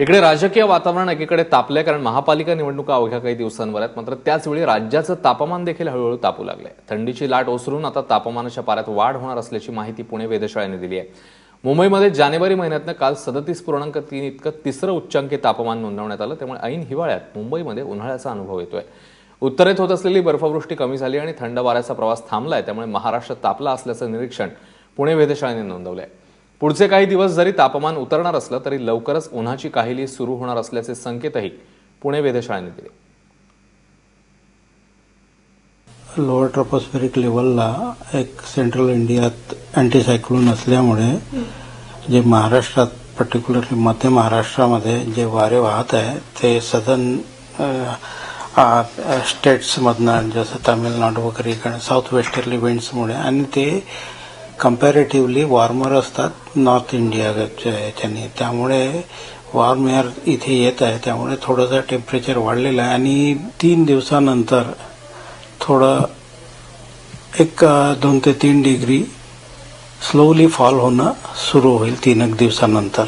इकडे राजकीय वातावरण एकीकडे तापलंय कारण महापालिका निवडणुका अवघ्या काही दिवसांवर आहेत. मात्र त्याचवेळी राज्याचं तापमान देखील हळूहळू तापू लागलंय. थंडीची लाट ओसरून आता तापमानाच्या पाऱ्यात वाढ होणार असल्याची माहिती पुणे वेधशाळेने दिली आहे. मुंबईमध्ये जानेवारी महिन्यातनं काल सदतीस पूर्णांक तीन इतकं तिसरं उच्चांकी तापमान नोंदवण्यात आलं. त्यामुळे ऐन हिवाळ्यात मुंबईमध्ये उन्हाळ्याचा अनुभव येतोय. उत्तरेत होत असलेली बर्फवृष्टी कमी झाली आणि थंड वाऱ्याचा प्रवास थांबलाय. त्यामुळे महाराष्ट्र तापला असल्याचं निरीक्षण पुणे वेधशाळेने नोंदवलं आहे पुढचे काही दिवस जरी तापमान उतरणार असलं तरी लवकरच उन्हाची काहिली सुरू होणार असल्याचे संकेतही पुणे वेधशाळेने दिले. लोअर ट्रॉपोस्फेरिक लेवलला एक सेंट्रल इंडियात अँटीसायक्लोन असल्यामुळे जे महाराष्ट्रात पर्टिक्युलरली मध्य महाराष्ट्रामध्ये जे वारे वाहत आहे ते सदन स्टेट्समधनं जसं तामिळनाडू वगैरे इकडे साऊथ वेस्टर्ली विंड्समुळे आणि ते कम्पॅरेटिव्हली वॉर्मर असतात नॉर्थ इंडियाच्या याच्याने त्यामुळे वॉर्म एअर इथे येत आहे. त्यामुळे थोडंसं टेम्परेचर वाढलेलं आहे. आणि तीन दिवसानंतर थोडं एक दोन ते तीन डिग्री स्लोली फॉल होणं सुरू होईल तीन एक दिवसानंतर.